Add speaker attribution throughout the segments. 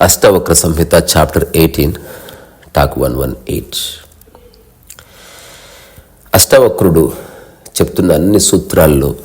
Speaker 1: Ashtavakra Samhita chapter eighteen talk one one eight. అష్టవక్రుడు చెప్తున్న అన్ని సూత్రాల్లో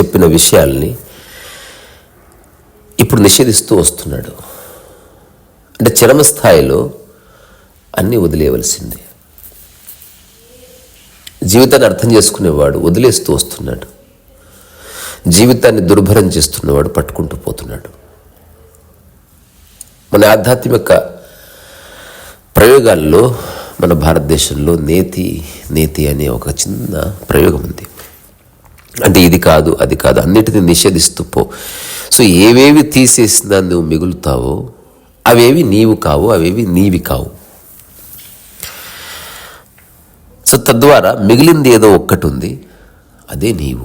Speaker 1: చెప్పిన విషయాల్ని ఇప్పుడు నిషేధిస్తూ వస్తున్నాడు. అంటే చరమ స్థాయిలో అన్నీ వదిలేయవలసింది. జీవితాన్ని అర్థం చేసుకునేవాడు వదిలేస్తూ వస్తున్నాడు. జీవితాన్ని దుర్భరం చేస్తున్నవాడు పట్టుకుంటూ పోతున్నాడు. మన ఆధ్యాత్మిక ప్రయోగాల్లో మన భారతదేశంలో నేతి నేతి అనే ఒక చిన్న ప్రయోగం ఉంది. అంటే ఇది కాదు అది కాదు అన్నిటిని నిషేధిస్తూ పో. సో ఏవేవి తీసేసినా నువ్వు మిగులుతావో అవేవి నీవు కావు అవేవి నీవి కావు. సో తద్వారా మిగిలింది ఏదో ఒక్కటి ఉంది అదే నీవు.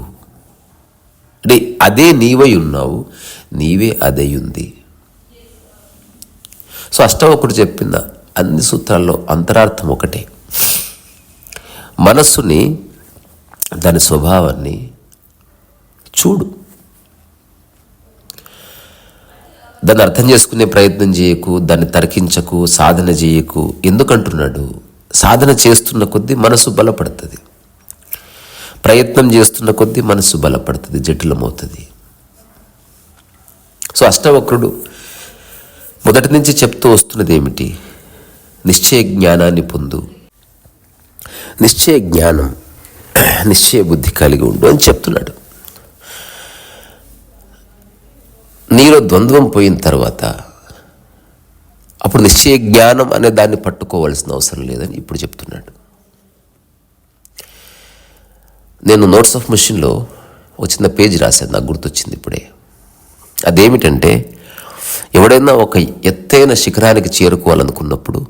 Speaker 1: అంటే అదే నీవై ఉన్నావు నీవే అదే ఉంది. సో అష్టవకుడు చెప్పిన అన్ని సూత్రాల్లో అంతరార్థం ఒకటే. మనస్సుని దాని స్వభావాన్ని చూడు. దాన్ని అర్థం చేసుకునే ప్రయత్నం చేయకు దాన్ని తర్కించకు సాధన చేయకు ఎందుకంటున్నాడు? సాధన చేస్తున్న కొద్దీ మనసు బలపడుతుంది. ప్రయత్నం చేస్తున్న కొద్దీ మనసు బలపడుతుంది జటిలమవుతుంది. సో అష్టవక్రుడు మొదటి నుంచి చెప్తూ వస్తున్నది ఏమిటి? నిశ్చయ జ్ఞానాన్ని పొందు. నిశ్చయ జ్ఞానం నిశ్చయ బుద్ధి కలిగి ఉండు అని చెప్తున్నాడు. నీలో ద్వంద్వం పోయిన తర్వాత అప్పుడు నిశ్చయ జ్ఞానం అనే దాన్ని పట్టుకోవాల్సిన అవసరం లేదని ఇప్పుడు చెప్తున్నాడు. నేను నోట్స్ ఆఫ్ మిషన్లో ఒక చిన్న పేజ్ రాశాను నాకు గుర్తొచ్చింది ఇప్పుడే. అదేమిటంటే ఎవడైనా ఒక ఎత్తైన శిఖరానికి చేరుకోవాలనుకున్నప్పుడు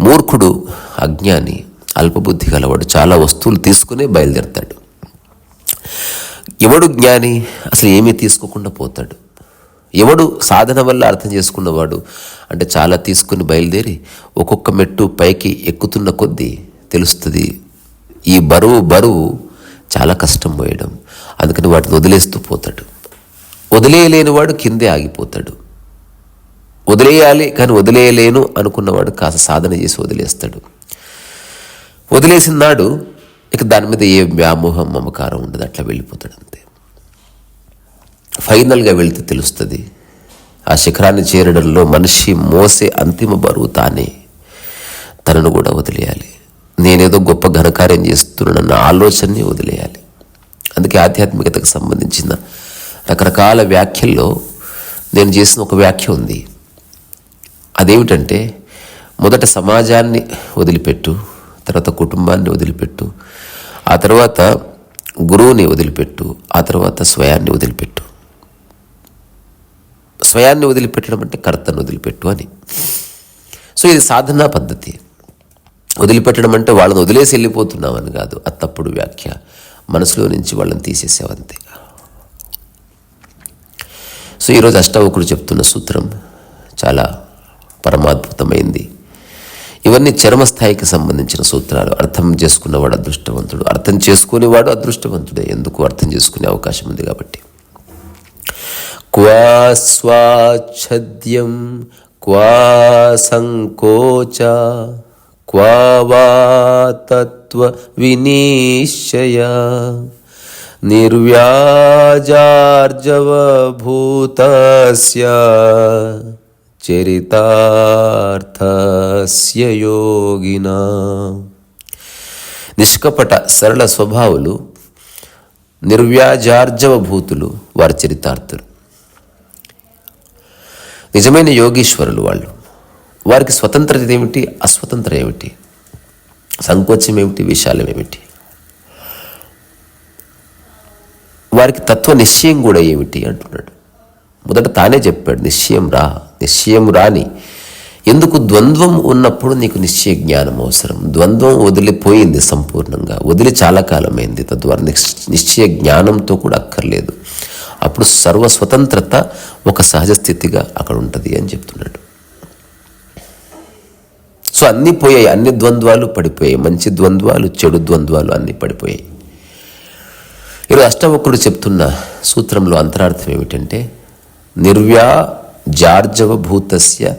Speaker 1: మూర్ఖుడు అజ్ఞాని అల్పబుద్ధి గలవాడు చాలా వస్తువులు తీసుకునే బయలుదేరతాడు. ఎవడు జ్ఞాని అసలు ఏమీ తీసుకోకుండా పోతాడు. ఎవడు సాధన వల్ల అర్థం చేసుకున్నవాడు? అంటే చాలా తీసుకుని బయలుదేరి ఒక్కొక్క మెట్టు పైకి ఎక్కుతున్న కొద్దీ తెలుస్తుంది ఈ బరువు బరువు చాలా కష్టం పోయడం. అందుకని వాటిని వదిలేస్తూ పోతాడు. వదిలేయలేని వాడు కిందే ఆగిపోతాడు. వదిలేయాలి కానీ వదిలేయలేను అనుకున్నవాడు కాస్త సాధన చేసి వదిలేస్తాడు. వదిలేసిన నాడు ఇక దాని మీద ఏ వ్యామోహం మమకారం ఉండదు. అట్లా వెళ్ళిపోతాడు అంతే. ఫైనల్గా వెళితే తెలుస్తుంది. ఆ శిఖరాన్ని చేరడంలో మనిషి మోసే అంతిమ బరువు తానే. తనను కూడా వదిలేయాలి. నేనేదో గొప్ప ఘనకార్యం చేస్తున్నానన్న ఆలోచనని వదిలేయాలి. అందుకే ఆధ్యాత్మికతకు సంబంధించిన రకరకాల వ్యాఖ్యల్లో నేను చేసిన ఒక వ్యాఖ్య ఉంది. అదేమిటంటే మొదట సమాజాన్ని వదిలిపెట్టు తర్వాత కుటుంబాన్ని వదిలిపెట్టు ఆ తర్వాత గురువుని వదిలిపెట్టు ఆ తర్వాత స్వయాన్ని వదిలిపెట్టు. స్వయాన్ని వదిలిపెట్టడం అంటే కర్తను వదిలిపెట్టు అని. సో ఇది సాధనా పద్ధతి. వదిలిపెట్టడం అంటే వాళ్ళని వదిలేసి వెళ్ళిపోతున్నామని కాదు అత్తప్పుడు వ్యాఖ్య. మనసులో నుంచి వాళ్ళని తీసేసావంతే. సో ఈరోజు అష్టావకుడు చెప్తున్న సూత్రం చాలా పరమాద్భుతమైంది. ఇవన్నీ చర్మస్థాయికి సంబంధించిన సూత్రాలు. అర్థం చేసుకున్నవాడు అదృష్టవంతుడు. అర్థం చేసుకునేవాడు అదృష్టవంతుడే. ఎందుకు అర్థం చేసుకునే అవకాశం ఉంది కాబట్టి. క్వా స్వాచ్ఛద్యం క్వా సంకోచ క్వా వా తత్వ వినిశ్చయ. నిర్వ్యాజార్జవభూతస్య చరితార్థస్య యోగిన. నిష్కపట సరళ స్వభావులు నిర్వ్యాజార్జవ భూతులు వారి చరితార్థులు. నిజమైన యోగీశ్వరులు వాళ్ళు. వారికి స్వతంత్రత ఏమిటి? అస్వతంత్రం ఏమిటి? సంకోచం ఏమిటి? విశాలం ఏమిటి? వారికి తత్వ నిశ్చయం కూడా ఏమిటి అంటున్నాడు. మొదట తానే చెప్పాడు నిశ్చయం రా నిశ్చయం రాని ఎందుకు? ద్వంద్వం ఉన్నప్పుడు నీకు నిశ్చయ జ్ఞానం అవసరం. ద్వంద్వం వదిలిపోయింది సంపూర్ణంగా. వదిలి చాలా కాలమైంది. తద్వారా నిశ్చయ జ్ఞానంతో కూడా అక్కర్లేదు. అప్పుడు సర్వ స్వతంత్రత ఒక సహజ స్థితిగా అక్కడ ఉంటుంది అని చెప్తున్నాడు. సో అన్నీ పోయాయి అన్ని ద్వంద్వాలు పడిపోయాయి మంచి ద్వంద్వాలు చెడు ద్వంద్వాలు అన్నీ పడిపోయాయి. ఈరోజు అష్టవకుడు చెప్తున్న సూత్రంలో అంతరార్థం ఏమిటంటే నిర్వ్యా జార్జవభూతస్య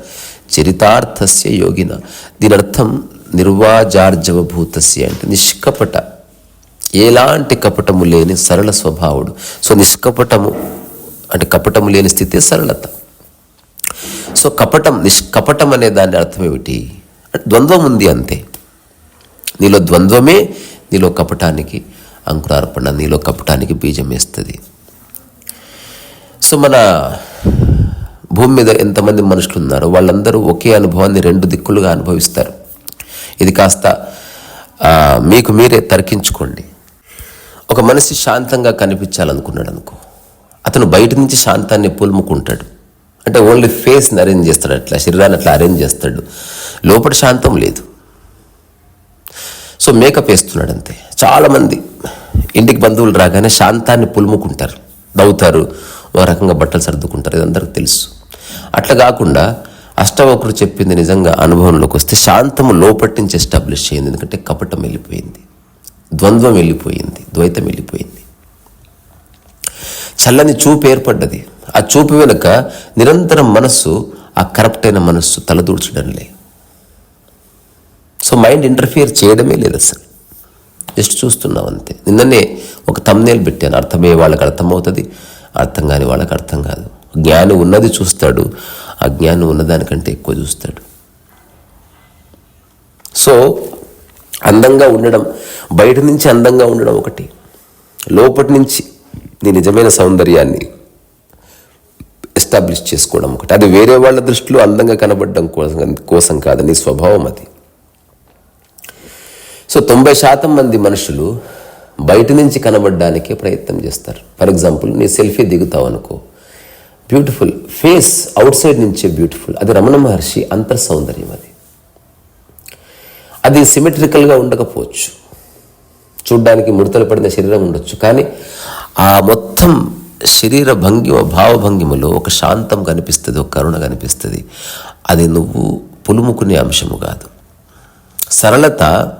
Speaker 1: చరితార్థస్య యోగిన. దీని అర్థం అంటే నిష్కపట ఎలాంటి కపటము లేని సరళ స్వభావుడు. సో నిష్కపటము అంటే కపటము లేని స్థితి సరళత. సో కపటం నిష్కపటం అనే దాని అర్థం ఏమిటి? అంటే ద్వంద్వం ఉంది అంతే. నీలో ద్వంద్వమే నీలో కపటానికి అంకురార్పణ నీలో కపటానికి బీజం వేస్తుంది. సో మన భూమి మీద ఎంతమంది మనుషులు ఉన్నారో వాళ్ళందరూ ఒకే అనుభవాన్ని రెండు దిక్కులుగా అనుభవిస్తారు. ఇది కాస్త మీకు మీరే తర్కించుకోండి. ఒక మనిషి శాంతంగా కనిపించాలనుకున్నాడు అనుకో అతను బయట నుంచి శాంతాన్ని పులుముకుంటాడు అంటే ఓన్లీ ఫేస్ని అరేంజ్ చేస్తాడు అట్లా శరీరాన్ని అట్లా అరేంజ్ చేస్తాడు. లోపల శాంతం లేదు. సో మేకప్ వేస్తున్నాడు అంతే చాలామంది ఇంటికి బంధువులు రాగానే శాంతాన్ని పులుముకుంటారు నవ్వుతారు ఓ రకంగా బట్టలు సర్దుకుంటారు ఇది అందరికి తెలుసు. అట్లా కాకుండా అష్టవకుడు చెప్పింది నిజంగా అనుభవంలోకి వస్తే శాంతము లోపటి నుంచి ఎస్టాబ్లిష్ చేయింది ఎందుకంటే కపటం వెళ్ళిపోయింది. ద్వంద్వం వెళ్ళిపోయింది ద్వైతం వెళ్ళిపోయింది. చల్లని చూపు ఏర్పడ్డది. ఆ చూపు వెనుక నిరంతరం మనస్సు ఆ కరప్ట్ అయిన మనస్సు తలదూర్చడంలే. సో మైండ్ ఇంటర్ఫియర్ చేయడమే లేదు అసలు. జస్ట్ చూస్తున్నాం అంతే. నిన్ననే ఒక తమ్నేల్ పెట్టాను. అర్థమయ్యే వాళ్ళకి అర్థమవుతుంది అర్థం కాని వాళ్ళకి అర్థం కాదు. జ్ఞానం ఉన్నది చూస్తాడు ఆ జ్ఞానం ఉన్నదానికంటే ఎక్కువ చూస్తాడు. సో అందంగా ఉండడం బయట నుంచి అందంగా ఉండడం ఒకటి. లోపటి నుంచి నీ నిజమైన సౌందర్యాన్ని ఎస్టాబ్లిష్ చేసుకోవడం ఒకటి. అది వేరే వాళ్ళ దృష్టిలో అందంగా కనబడడం కోసం కోసం కాదు నీ స్వభావం అది. సో తొంభై శాతం మంది మనుషులు బయట నుంచి కనబడడానికే ప్రయత్నం చేస్తారు. ఫర్ ఎగ్జాంపుల్ నీ సెల్ఫీ దిగుతావు అనుకో. బ్యూటిఫుల్ ఫేస్ అవుట్ సైడ్ నుంచే బ్యూటిఫుల్. అది రమణ మహర్షి అంతర్ సౌందర్యం అది. అది సిమెట్రికల్గా ఉండకపోవచ్చు. చూడ్డానికి ముడతలు పడిన శరీరం ఉండొచ్చు. కానీ ఆ మొత్తం శరీర భంగిమ భావభంగిమలో ఒక శాంతం కనిపిస్తుంది ఒక కరుణ కనిపిస్తుంది. అది నువ్వు పులుముకునే అంశము కాదు. సరళత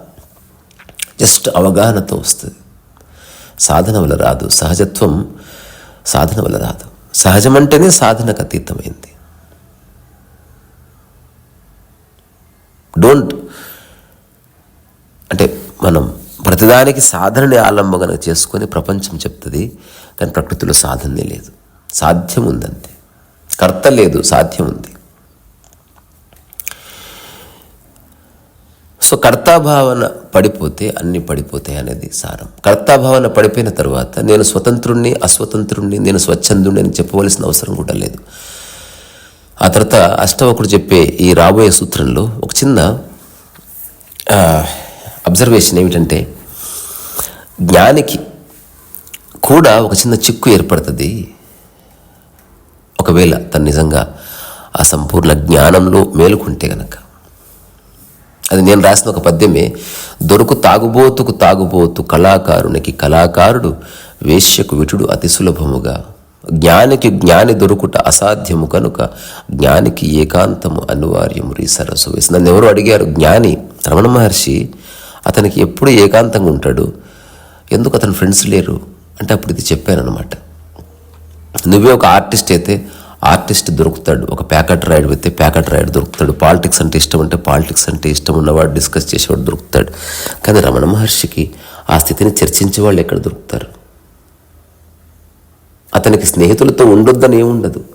Speaker 1: జస్ట్ అవగాహనతో వస్తుంది. సాధన వల్ల రాదు. సహజత్వం సాధన వల్ల రాదు. సహజమంటేనే సాధనకు అతీతమైంది. డోంట్ మనం ప్రతిదానికి సాధనని ఆలంబనగా చేసుకొని ప్రపంచం చెప్తుంది కానీ ప్రకృతిలో సాధనే లేదు. సాధ్యం ఉందంతే. కర్త లేదు సాధ్యం ఉంది. సో కర్తాభావన పడిపోతే అన్నీ పడిపోతాయి అనేది సారం. కర్తాభావన పడిపోయిన తర్వాత నేను స్వతంత్రుణ్ణి అస్వతంత్రుణ్ణి నేను స్వచ్ఛందుణ్ణి అని చెప్పవలసిన అవసరం కూడా లేదు. ఆ తర్వాత అష్టవకుడు చెప్పే ఈ రాబోయే సూత్రంలో ఒక చిన్న అబ్జర్వేషన్ ఏమిటంటే జ్ఞానికి కూడా ఒక చిన్న చిక్కు ఏర్పడుతుంది. ఒకవేళ తను నిజంగా ఆ సంపూర్ణ జ్ఞానంలో మేలుకుంటే గనక. అది నేను రాసిన ఒక పద్యమే దొరుకు తాగుబోతుకు తాగుబోతు కళాకారునికి కళాకారుడు వేశ్యకు విటుడు అతి సులభముగా. జ్ఞానికి జ్ఞాని దొరుకుట అసాధ్యము కనుక జ్ఞానికి ఏకాంతము అనివార్యము రీ సరస్సు వేసి. నన్ను ఎవరు అడిగారు జ్ఞాని రమణ మహర్షి అతనికి ఎప్పుడు ఏకాంతంగా ఉంటాడు. ఎందుకు అతని ఫ్రెండ్స్ లేరు? అంటే అప్పుడు ఇది చెప్పాను అనమాట నువ్వే ఒక ఆర్టిస్ట్ అయితే ఆర్టిస్ట్ దొరుకుతాడు. ఒక ప్యాకెట్ రైడ్ అయితే ప్యాకెట్ రైడ్ దొరుకుతాడు. పాలిటిక్స్ అంటే ఇష్టం అంటే పాలిటిక్స్ అంటే ఇష్టం ఉన్నవాడు డిస్కస్ చేసేవాడు దొరుకుతాడు. కానీ రమణ మహర్షికి ఆ స్థితిని చర్చించే వాళ్ళు ఎక్కడ దొరుకుతారు? అతనికి స్నేహితులతో ఉండొద్దని ఏముండదు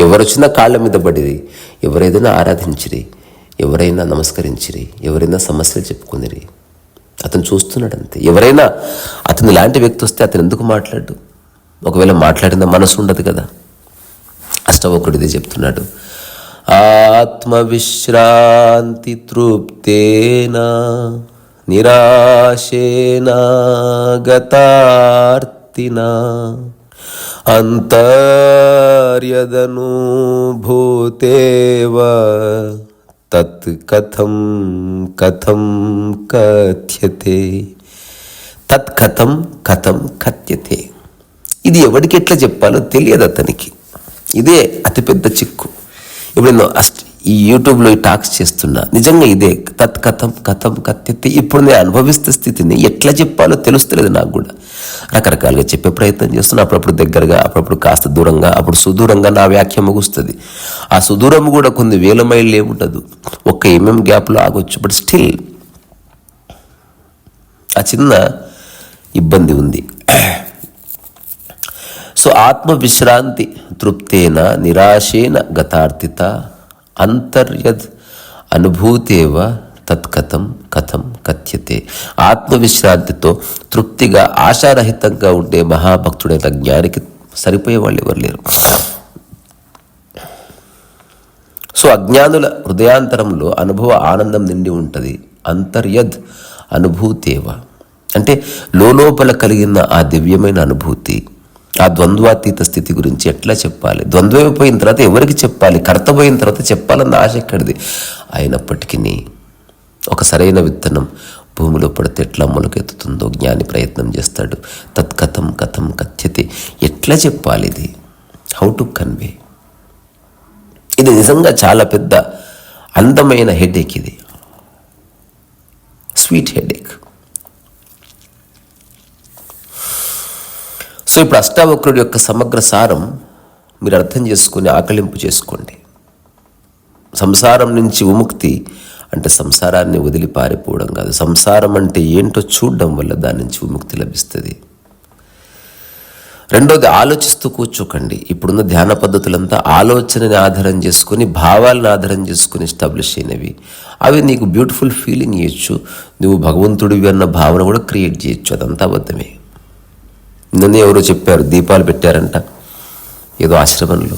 Speaker 1: ఎవరొచ్చినా కాళ్ళ మీద పడిది ఎవరైనా ఆరాధించిరి. ఎవరైనా నమస్కరించిరి. ఎవరైనా సమస్యలు చెప్పుకుందిరి అతను చూస్తున్నాడు అంతే ఎవరైనా అతని లాంటి వ్యక్తి వస్తే అతను ఎందుకు మాట్లాడు? ఒకవేళ మాట్లాడిన మనసు ఉండదు కదా. అష్టవకుడిది చెప్తున్నాడు. ఆత్మవిశ్రాంతి తృప్తేనా నిరాశేనా గతార్తినా గతార్తిన అంతర్యదనుభూతేవ కథం కథం కథ్యతే తత్ కథం కథం కథ్యతే ఇది ఎవరికి ఎట్లా చెప్పాలో తెలియదు అతనికి. ఇదే అతిపెద్ద చిక్కు. ఇప్పుడు నేను అష్ట ఈ యూట్యూబ్లో ఈ టాక్స్ చేస్తున్నా. నిజంగా ఇదే తత్ కథం కథం కత్తి ఇప్పుడు నేను అనుభవిస్తున్న స్థితిని ఎట్లా చెప్పాలో తెలుస్తలేదు నాకు కూడా. రకరకాలుగా చెప్పే ప్రయత్నం చేస్తున్నా. అప్పుడప్పుడు దగ్గరగా అప్పుడప్పుడు కాస్త దూరంగా అప్పుడు సుదూరంగా నా వ్యాఖ్య ముగుస్తుంది. ఆ సుదూరం కూడా కొన్ని వేల మైళ్ళు ఏముండదు ఒక్క ఎంఎం గ్యాప్లో ఆగొచ్చు. బట్ స్టిల్ ఆ చిన్న ఇబ్బంది ఉంది. సో ఆత్మవిశ్రాంతి తృప్తేన నిరాశేన గతార్థిత అంతర్యద్ అనుభూతేవ తత్కథం కథం కథ్యతే ఆత్మవిశ్రాంతితో తృప్తిగా ఆశారహితంగా ఉండే మహాభక్తుడైన జ్ఞానికి సరిపోయే వాళ్ళు ఎవరు లేరు సో అజ్ఞానుల హృదయాంతరంలో అనుభవ ఆనందం నిండి ఉంటుంది అంతర్యద్ అనుభూతేవ అంటే లోపల కలిగిన ఆ దివ్యమైన అనుభూతి ఆ ద్వంద్వాతీత స్థితి గురించి ఎట్లా చెప్పాలి? ద్వంద్వైపోయిన తర్వాత ఎవరికి చెప్పాలి? కర్తపోయిన తర్వాత చెప్పాలన్న ఆశ ఎక్కడిది? అయినప్పటికీ ఒక సరైన విత్తనం భూమిలో పడితే ఎట్లా మొలకెత్తుతుందో జ్ఞాని ప్రయత్నం చేస్తాడు. తత్కథం కథం కథ్యతే. ఎట్లా చెప్పాలి ఇది? హౌ టు కన్వే ఇది నిజంగా చాలా పెద్ద అందమైన హెడేక్ ఇది. Sweet headache. ఇప్పుడు అష్టావక్రుడి యొక్క సమగ్ర సారం మీరు అర్థం చేసుకుని ఆకలింపు చేసుకోండి. సంసారం నుంచి విముక్తి అంటే సంసారాన్ని వదిలి పారిపోవడం కాదు. సంసారం అంటే ఏంటో చూడడం వల్ల దాని నుంచి విముక్తి లభిస్తుంది. రెండోది ఆలోచిస్తూ కూర్చోకండి. ఇప్పుడున్న ధ్యాన పద్ధతులంతా ఆలోచనని ఆధారం చేసుకుని భావాలను ఆధారం చేసుకుని ఎస్టాబ్లిష్ అయినవి. అవి నీకు బ్యూటిఫుల్ ఫీలింగ్ ఇవ్వచ్చు నువ్వు భగవంతుడివి అన్న భావన కూడా క్రియేట్ చేయొచ్చు. అదంతా అబద్ధమే. నిన్న ఎవరో చెప్పారు దీపాలు పెట్టారంట. ఏదో ఆశ్రమంలో.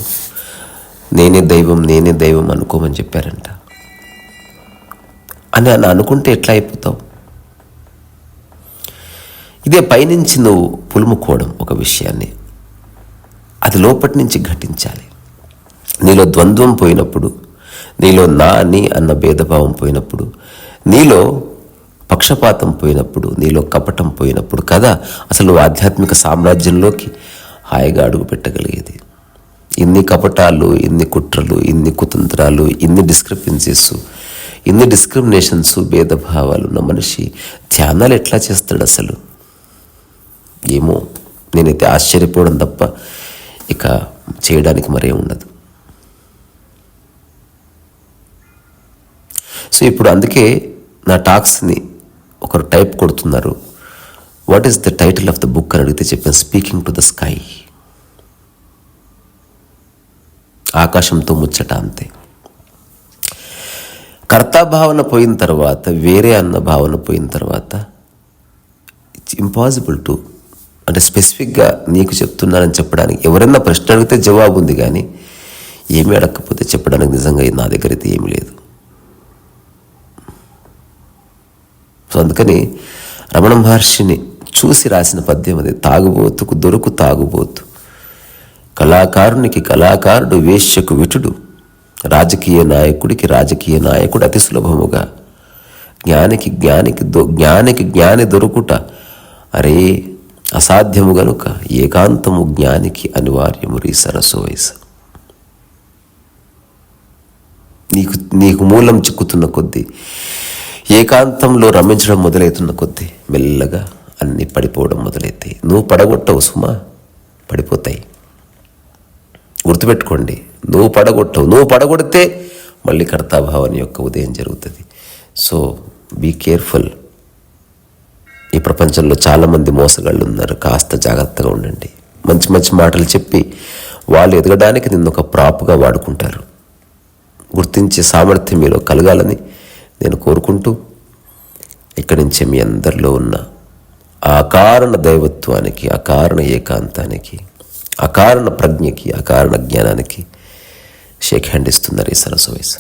Speaker 1: నేనే దైవం నేనే దైవం అనుకోమని చెప్పారంట. అని అని అనుకుంటే ఎట్లా అయిపోతావు? ఇదే పైనుంచి నువ్వు పులుముకోవడం ఒక విషయాన్ని. అది లోపటి నుంచి ఘటించాలి. నీలో ద్వంద్వం పోయినప్పుడు నీలో నా నీ అన్న భేదభావం పోయినప్పుడు నీలో పక్షపాతం పోయినప్పుడు నీలో కపటం పోయినప్పుడు కదా అసలు ఆధ్యాత్మిక సామ్రాజ్యంలోకి హాయిగా అడుగు పెట్టగలిగేది. ఇన్ని కపటాలు ఇన్ని కుట్రలు ఇన్ని కుతంత్రాలు ఇన్ని డిస్క్రిపెన్సీస్ ఇన్ని డిస్క్రిమినేషన్స్ భేదభావాలు ఉన్న మనిషి ధ్యానాలు ఎట్లా చేస్తాడు అసలు? ఏమో నేనైతే ఆశ్చర్యపోవడం తప్ప ఇక చేయడానికి మరే ఉండదు. సో ఇప్పుడు అందుకే నా టాక్స్ని ఒకరు టైప్ కొడుతున్నారు. What is the title of the book అని అడిగితే చెప్పాను స్పీకింగ్ టు ద స్కై ఆకాశంతో ముచ్చట అంతే. కర్తాభావన పోయిన తర్వాత వేరే అన్న భావన పోయిన తర్వాత ఇట్స్ ఇంపాసిబుల్ టు అంటే స్పెసిఫిక్గా నీకు చెప్తున్నానని చెప్పడానికి ఎవరైనా ప్రశ్న అడిగితే జవాబు ఉంది కానీ ఏమీ అడగకపోతే చెప్పడానికి నిజంగా నా దగ్గర అయితే ఏమీ లేదు. సో అందుకని రమణ మహర్షిని చూసి రాసిన పద్యం అది తాగుబోతుకు దొరుకు తాగుబోతు. కళాకారునికి కళాకారుడు వేశ్యకు విటుడు. రాజకీయ నాయకుడికి రాజకీయ నాయకుడు అతి సులభముగా. జ్ఞానికి జ్ఞానికి దొ జ్ఞానికి జ్ఞాని దొరుకుట. అరే అసాధ్యము గనుక ఏకాంతము జ్ఞానికి అనివార్యము రీ సరస్సు వయసు నీకు నీకు మూలం చిక్కుతున్న కొద్దీ ఏకాంతంలో రమించడం మొదలవుతున్న కొద్దీ మెల్లగా అన్నీ పడిపోవడం మొదలైతే. నువ్వు పడగొట్టవు సుమా పడిపోతాయి. గుర్తుపెట్టుకోండి నువ్వు పడగొట్టవు. నువ్వు పడగొడితే మళ్ళీ కర్తాభావన యొక్క ఉదయం జరుగుతుంది. సో బీ కేర్ఫుల్ ఈ ప్రపంచంలో చాలామంది మోసగాళ్ళు ఉన్నారు కాస్త జాగ్రత్తగా ఉండండి. మంచి మంచి మాటలు చెప్పి వాళ్ళు ఎదగడానికి నిన్ను ఒక ప్రాప్గా వాడుకుంటారు. గుర్తించే సామర్థ్యం మీలో కలగాలని నేను కోరుకుంటూ ఇక్కడి నుంచి మీ అందరిలో ఉన్న ఆ అకారణ దైవత్వానికి అకారణ ఏకాంతానికి అకారణ ప్రజ్ఞకి అకారణ జ్ఞానానికి షేక్ హ్యాండ్ ఇస్తున్నారు ఈ సరస్సు వయసు